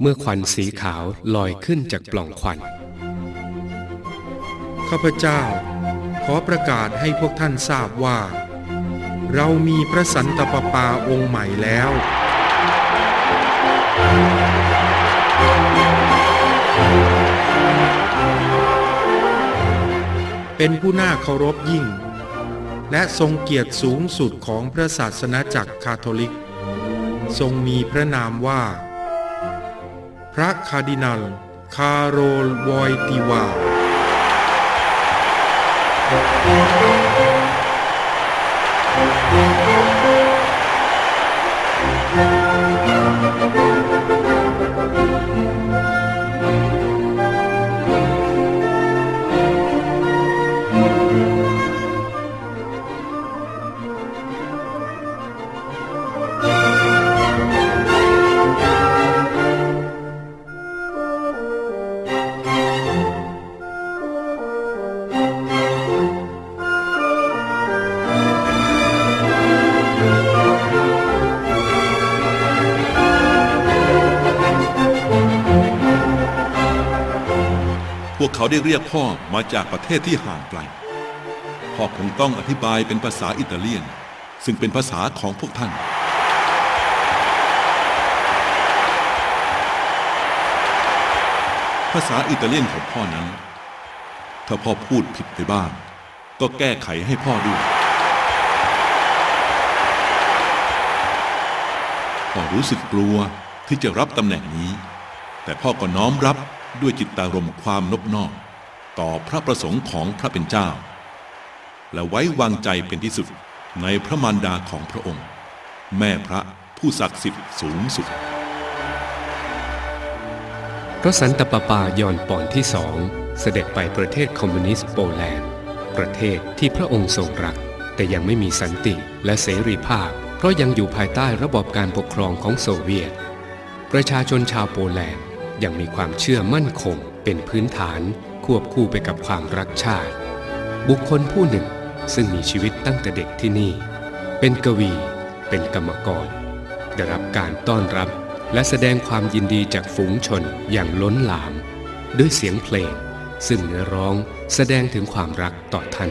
เมื่อควันสีขาวลอยขึ้นจากปล่องควัน ข้าพเจ้า ขอประกาศให้พวกท่านทราบว่า เรามีพระสันตะปาปาองค์ใหม่แล้ว เป็นผู้น่าเคารพยิ่ง และทรงเกียรติสูงสุดของพระศาสนาจักรคาทอลิก ทรงมีพระนามว่า พระคาร์ดินัล คาโรลวอยติวาพ วกเขาได้เรียกพ่อมาจากประเทศที่ห่างไกล พ่อคงต้องอธิบายเป็นภาษาอิตาเลียน ซึ่งเป็นภาษาของพวกท่าน ภาษาอิตาเลียนของพ่อนั้น ถ้าพ่อพูดผิดไปบ้าง ก็แก้ไขให้พ่อด้วย พ่อรู้สึกกลัวที่จะรับตำแหน่งนี้ แต่พ่อก็น้อมรับ ด้วยจิตตารมณ์ความนบนอบต่อพระประสงค์ของพระเป็นเจ้า และไว้วางใจเป็นที่สุดในพระมารดาของพระองค์ แม่พระผู้ศักดิ์สิทธิ์สูงสุด พระสันตะปาปายอนปอนที่สองเสด็จไปประเทศคอมมิวนิสต์โปแลนด์ ประเทศที่พระองค์ทรงรัก แต่ยังไม่มีสันติและเสรีภาพ เพราะยังอยู่ภายใต้ระบอบการปกครองของโซเวียต ประชาชนชาวโปแลนด์ ยังมีความเชื่อมั่นคงเป็นพื้นฐานควบคู่ไปกับความรักชาติ บุคคลผู้หนึ่งซึ่งมีชีวิตตั้งแต่เด็กที่นี่ เป็นกวี เป็นกรรมกร ได้รับการต้อนรับและแสดงความยินดีจากฝูงชนอย่างล้นหลาม ด้วยเสียงเพลง ซึ่งเนื้อร้องแสดงถึงความรักต่อท่าน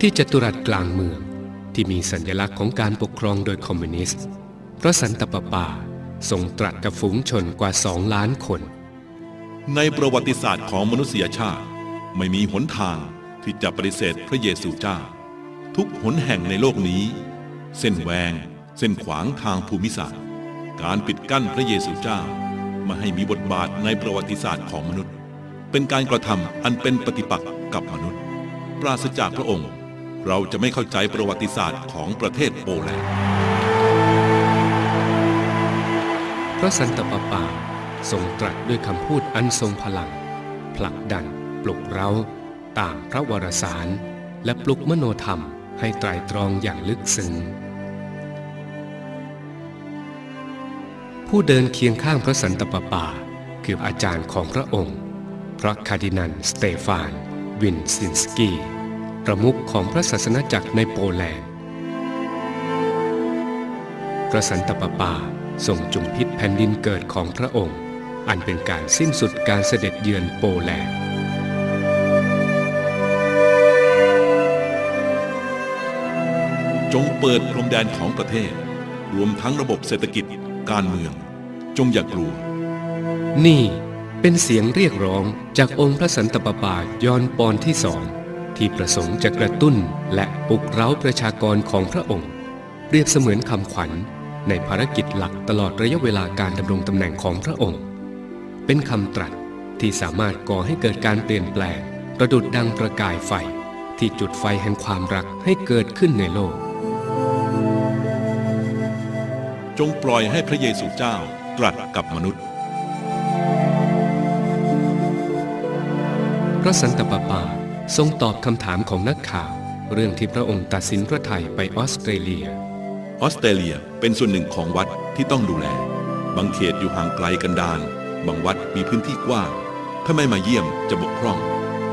ที่จตุรัสกลางเมือง ที่มีสัญลักษณ์ของการปกครองโดยคอมมิวนิสต์ พระสันตะปาปาทรงตรัสกับฝูงชนกว่าสองล้านคน ในประวัติศาสตร์ของมนุษยชาติ ไม่มีหนทางที่จะปฏิเสธพระเยซูเจ้า ทุกหนแห่งในโลกนี้ เส้นแหวง เส้นขวางทางภูมิศาสตร์ การปิดกั้นพระเยซูเจ้ามาให้มีบทบาทในประวัติศาสตร์ของมนุษย์ เป็นการกระทำอันเป็นปฏิปักษ์กับมนุษย์ ปราศจากพระองค์ เราจะไม่เข้าใจประวัติศาสตร์ของประเทศโปแลนด์ พระสันตะปาปาทรงตรัสด้วยคำพูดอันทรงพลัง ผลักดัน ปลุกเร้า ตามพระวรสาร และปลุกมโนธรรมให้ไตรตรองอย่างลึกซึ้งผู้เดินเคียงข้างพระสันตะปาปา คืออาจารย์ของพระองค์ พระคาร์ดินัลสเตฟาน วินซินสกี้ ประมุขของพระศาสนาจักรในโปแลนด์ พระสันตะปาปาทรงจุมพิษแผ่นดินเกิดของพระองค์ อันเป็นการสิ้นสุดการเสด็จเยือนโปแลนด์ จงเปิดพรมแดนของประเทศ รวมทั้งระบบเศรษฐกิจการเมือง จงอย่ากลัว นี่เป็นเสียงเรียกร้องจากองค์พระสันตะปาปายอนปอนที่สอง ที่ประสงค์จะกระตุ้นและปลุกเร้าประชากรของพระองค์เปรียบเสมือนคำขวัญในภารกิจหลักตลอดระยะเวลาการดำรงตำแหน่งของพระองค์ เป็นคำตรัสที่สามารถก่อให้เกิดการเปลี่ยนแปลงประดุดดังประกายไฟ ที่จุดไฟแห่งความรักให้เกิดขึ้นในโลก จงปล่อยให้พระเยซูเจ้าตรัสกับมนุษย์ พระสันตะปาปา ทรงตอบคำถามของนักข่าว เรื่องที่พระองค์ตัดสินพระไทยไปออสเตรเลีย ออสเตรเลียเป็นส่วนหนึ่งของวัดที่ต้องดูแล บางเขตอยู่ห่างไกลกันดารบางวัดมีพื้นที่กว้างถ้าไม่มาเยี่ยมจะบกพร่อง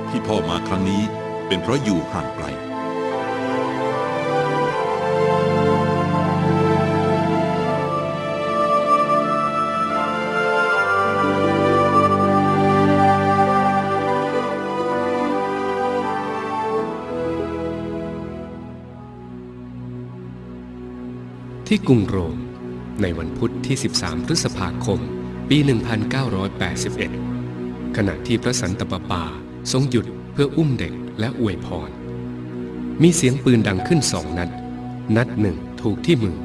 ที่พ่อมาครั้งนี้เป็นเพราะอยู่ห่างไกล ที่กรุงโรม ในวันพุธที่ 13 พฤษภาคม ปี 1981 ขณะที่พระสันตะปาปาทรงหยุดเพื่ออุ้มเด็กและอวยพร มีเสียงปืนดังขึ้นสองนัด นัดหนึ่งถูกที่มือ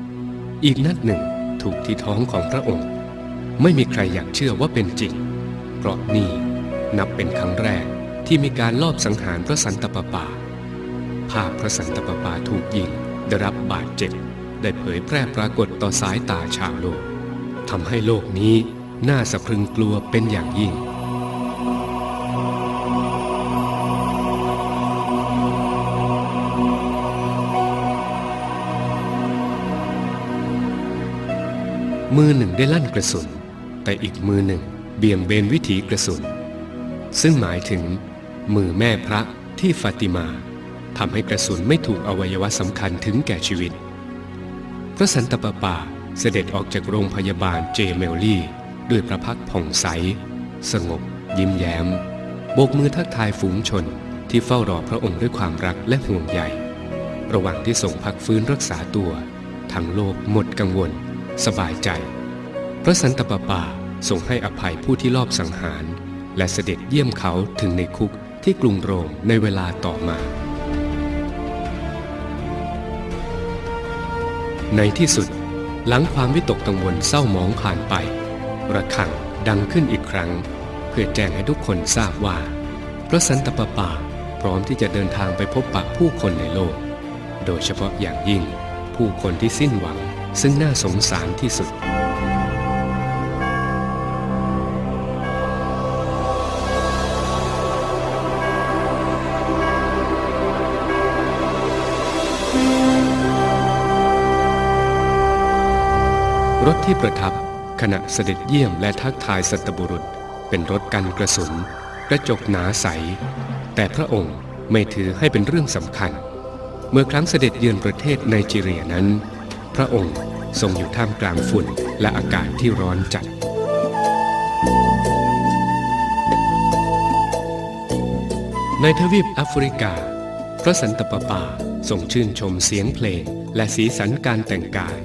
อีกนัดหนึ่งถูกที่ท้องของพระองค์ ไม่มีใครอยากเชื่อว่าเป็นจริง เพราะนี่นับเป็นครั้งแรกที่มีการลอบสังหารพระสันตะปาปา ภาพพระสันตะปาปาถูกยิงได้รับบาดเจ็บ ได้เผยแพร่ปรากฏต่อสายตาชาวโลกทำให้โลกนี้น่าสะพรึงกลัวเป็นอย่างยิ่ง มือหนึ่งได้ลั่นกระสุน แต่อีกมือหนึ่งเบี่ยงเบนวิถีกระสุน ซึ่งหมายถึง มือแม่พระที่ฟาติมาทำให้กระสุนไม่ถูกอวัยวะสำคัญถึงแก่ชีวิต ระสันตะปาปาเสด็จออกจากโรงพยาบาลเจเมลลี่ ด้วยพระพักผ่องใส สงบ ยิ้มแย้ม โบกมือทักทายฝูงชนที่เฝ้ารอพระองค์ด้วยความรักและห่วงใย ระหว่างที่ทรงพักฟื้นรักษาตัวทั้งโลกหมดกังวล สบายใจ พระสันตะปาปาทรงให้อภัยผู้ที่ลอบสังหาร และเสด็จเยี่ยมเขาถึงในคุกที่กรุงโรมในเวลาต่อมา ในที่สุด หลังความวิตกกังวลเศร้าหมองผ่านไป ระฆังดังขึ้นอีกครั้ง เพื่อแจ้งให้ทุกคนทราบว่า พระสันตะปาปาพร้อมที่จะเดินทางไปพบปะผู้คนในโลก โดยเฉพาะอย่างยิ่ง ผู้คนที่สิ้นหวังซึ่งน่าสงสารที่สุด รถที่ประทับขณะเสด็จเยี่ยมและทักทายสัตบุรุษ เป็นรถกันกระสุนกระจกหนาใส แต่พระองค์ไม่ถือให้เป็นเรื่องสำคัญ เมื่อครั้งเสด็จเยือนประเทศไนจีเรียนั้น พระองค์ทรงอยู่ท่ามกลางฝุ่นและอากาศที่ร้อนจัด ในทวีปแอฟริกา พระสันตะปาปาทรงชื่นชมเสียงเพลงและสีสันการแต่งกาย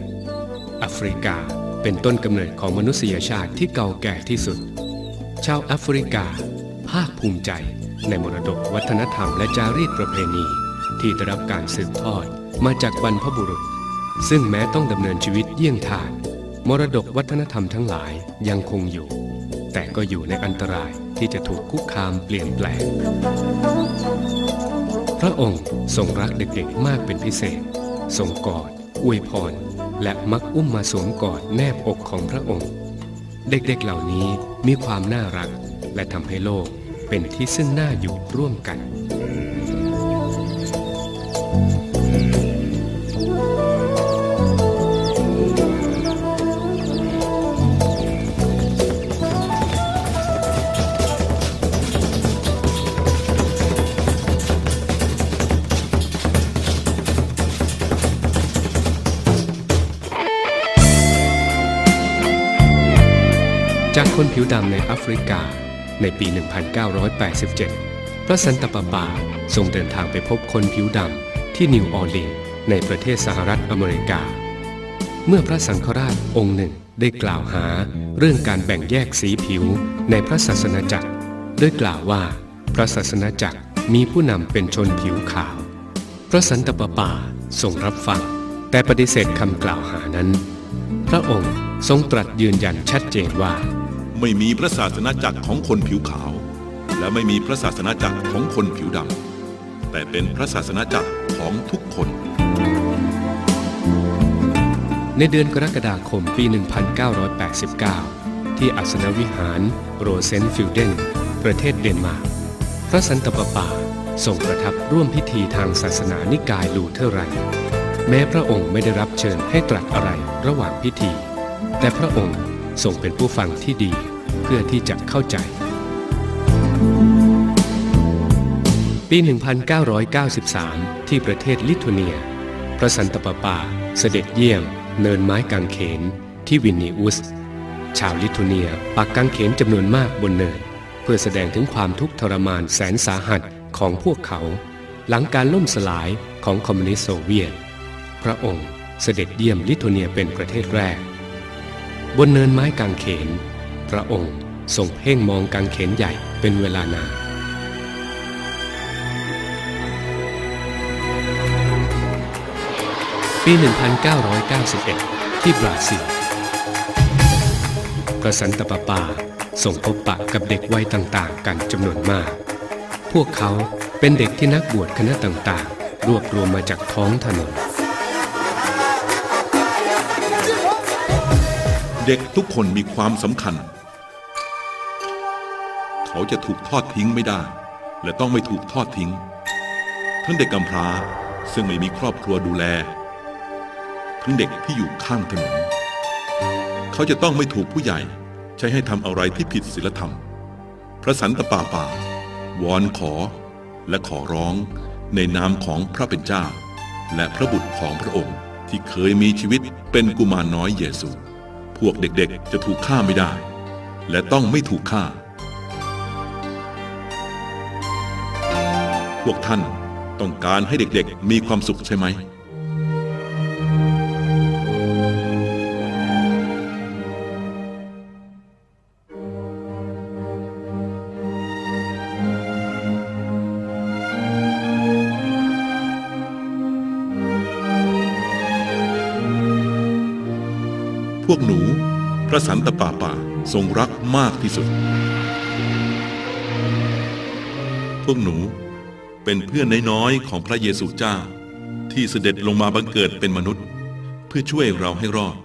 แอฟริกา เป็นต้นกำเนิดของมนุษยชาติที่เก่าแก่ที่สุด ชาวแอฟริกา ภาคภูมิใจในมรดกวัฒนธรรมและจารีตประเพณี ที่ได้รับการสืบทอดมาจากบรรพบุรุษ ซึ่งแม้ต้องดำเนินชีวิตเยี่ยงทานมรดกวัฒนธรรมทั้งหลายยังคงอยู่ แต่ก็อยู่ในอันตรายที่จะถูกคุกคามเปลี่ยนแปลง พระองค์ทรงรักเด็กๆมากเป็นพิเศษ ทรงกอด อวยพร และมักอุ้มมาสวมกอดแนบอกของพระองค์ เด็กๆเหล่านี้มีความน่ารัก และทำให้โลกเป็นที่ซึ่งน่าอยู่ร่วมกัน จากคนผิวดำในแอฟริกา ในปี 1987 พระสันตะปาปาทรงเดินทางไปพบคนผิวดำที่นิวออร์ลีนส์ในประเทศสหรัฐอเมริกา เมื่อพระสังฆราชองค์หนึ่งได้กล่าวหาเรื่องการแบ่งแยกสีผิวในพระศาสนาจักรโดยกล่าวว่า พระศาสนาจักรมีผู้นำเป็นชนผิวขาว พระสันตะปาปาทรงรับฟัง แต่ปฏิเสธคำกล่าวหานั้น พระองค์ทรงตรัสยืนยันชัดเจนว่า ไม่มีพระศาสนาจักรของคนผิวขาว และไม่มีพระศาสนาจักรของคนผิวดำแต่เป็นพระศาสนาจักรของทุกคน ในเดือนกรกฎาคมปี 1989 ที่อัสนวิหารโรเซนฟิลเดน ประเทศเดนมาร์กพระสันตะปาปาทรงประทับร่วมพิธีทางศาสนานิกายลูเทอรันแม้พระองค์ไม่ได้รับเชิญให้ตรัสอะไรระหว่างพิธี แต่พระองค์ ทรงเป็นผู้ฟังที่ดีเพื่อที่จะเข้าใจ ปี 1993 ที่ประเทศลิทัวเนีย พระสันตะปาปาเสด็จเยี่ยม เนินไม้กางเขนที่วินนิอุส ชาวลิทัวเนียปักกางเขนจำนวนมากบนเนิน เพื่อแสดงถึงความทุกข์ทรมานแสนสาหัสของพวกเขา หลังการล่มสลายของคอมมิวนิสต์โซเวียต พระองค์เสด็จเยี่ยมลิทัวเนียเป็นประเทศแรก บนเนินไม้กางเขน พระองค์ทรงเพ่งมองกางเขนใหญ่เป็นเวลานานปี 1991 ที่บราซิลกระสันตะปาปาส่งพบปะกับเด็กวัยต่างๆ กันจำนวนมาก พวกเขาเป็นเด็กที่นักบวชคณะต่างๆ รวบรวมมาจากท้องถนน เด็กทุกคนมีความสำคัญ เขาจะถูกทอดทิ้งไม่ได้ และต้องไม่ถูกทอดทิ้ง ทั้งเด็กกำพร้าซึ่งไม่มีครอบครัวดูแล ทั้งเด็กที่อยู่ข้างถนน เขาจะต้องไม่ถูกผู้ใหญ่ใช้ให้ทำอะไรที่ผิดศีลธรรม พระสันตะปาปาวอนขอและขอร้องในนามของพระเป็นเจ้า และพระบุตรของพระองค์ที่เคยมีชีวิตเป็นกุมารน้อยเยซู พวกเด็กๆ จะถูกฆ่าไม่ได้ และต้องไม่ถูกฆ่า พวกท่านต้องการให้เด็กๆ มีความสุขใช่ไหม พวกหนู พระสันตะปาป่าทรงรักมากที่สุด พวกหนูเป็นเพื่อนน้อยๆของพระเยซูเจ้า ที่เสด็จลงมาบังเกิดเป็นมนุษย์ เพื่อช่วยเราให้รอด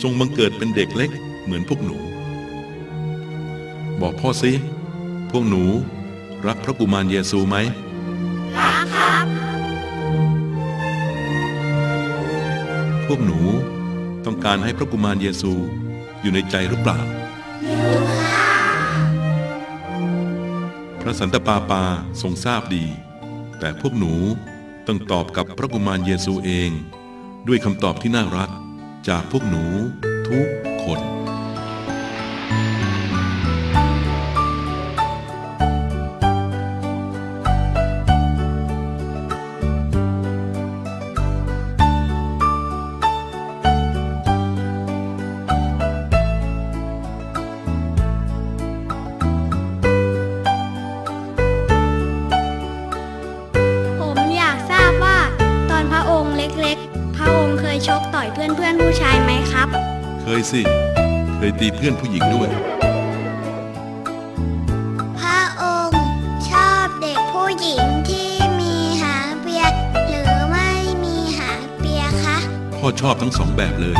ทรงบังเกิดเป็นเด็กเล็กเหมือนพวกหนู บอกพ่อสิพวกหนูรักพระกุมารเยซูไหมรักครับ พวกหนู ต้องการให้พระกุมารเยซูอยู่ในใจหรือเปล่า พระสันตะปาปาทรงทราบดี แต่พวกหนูต้องตอบกับพระกุมารเยซูเอง ด้วยคำตอบที่น่ารักจากพวกหนูทุกคน ชกต่อยเพื่อนๆผู้ชายไหมครับ เคยสิ เคยตีเพื่อนผู้หญิงด้วย พระองค์ชอบเด็กผู้หญิงที่มีหางเปียกหรือไม่มีหางเปียกคะ พ่อชอบทั้งสองแบบเลย